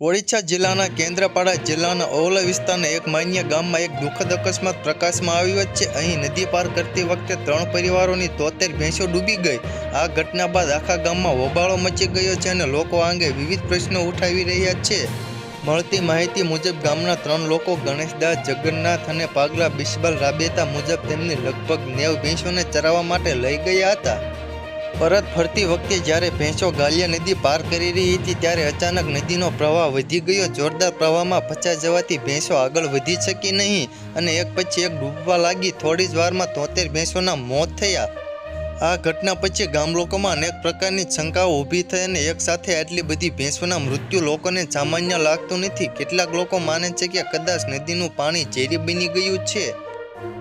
ઓડિશા જિલ્લાના કેન્દ્રપાડા જિલ્લાના ઓવલા વિસ્તારના એક માન્ય ગામમાં એક દુઃખદ અકસ્માત પ્રકાશમાં આવ્યો છે અહીં નદી પાર કરતી વખતે ત્રણ પરિવારોની તોતેર ભેંસો ડૂબી ગઈ. આ ઘટના બાદ આખા ગામમાં હોબાળો મચી ગયો છે અને લોકો આ અંગે વિવિધ પ્રશ્નો ઉઠાવી રહ્યા છે. મળતી માહિતી મુજબ ગામના ત્રણ લોકો ગણેશદાસ, જગન્નાથ અને પાગલા બિસ્બલ રાબેતા મુજબ તેમની લગભગ નેવ ભેંસોને ચરાવવા માટે લઈ ગયા હતા. પરત ફરતી વખતે જ્યારે ભેંસો ગાલિયા નદી પાર કરી રહી હતી ત્યારે અચાનક નદીનો પ્રવાહ વધી ગયો. જોરદાર પ્રવાહમાં ફચા જવાથી ભેંસો આગળ વધી શકી નહીં અને એક પછી એક ડૂબવા લાગી. થોડી જ વારમાં તોતેર ભેંસોના મોત થયા. આ ઘટના પછી ગામ લોકોમાં અનેક પ્રકારની શંકાઓ ઊભી થઈ અને એકસાથે આટલી બધી ભેંસોના મૃત્યુ લોકોને સામાન્ય લાગતું નથી. કેટલાક લોકો માને છે કે કદાચ નદીનું પાણી ઝેરી બની ગયું છે.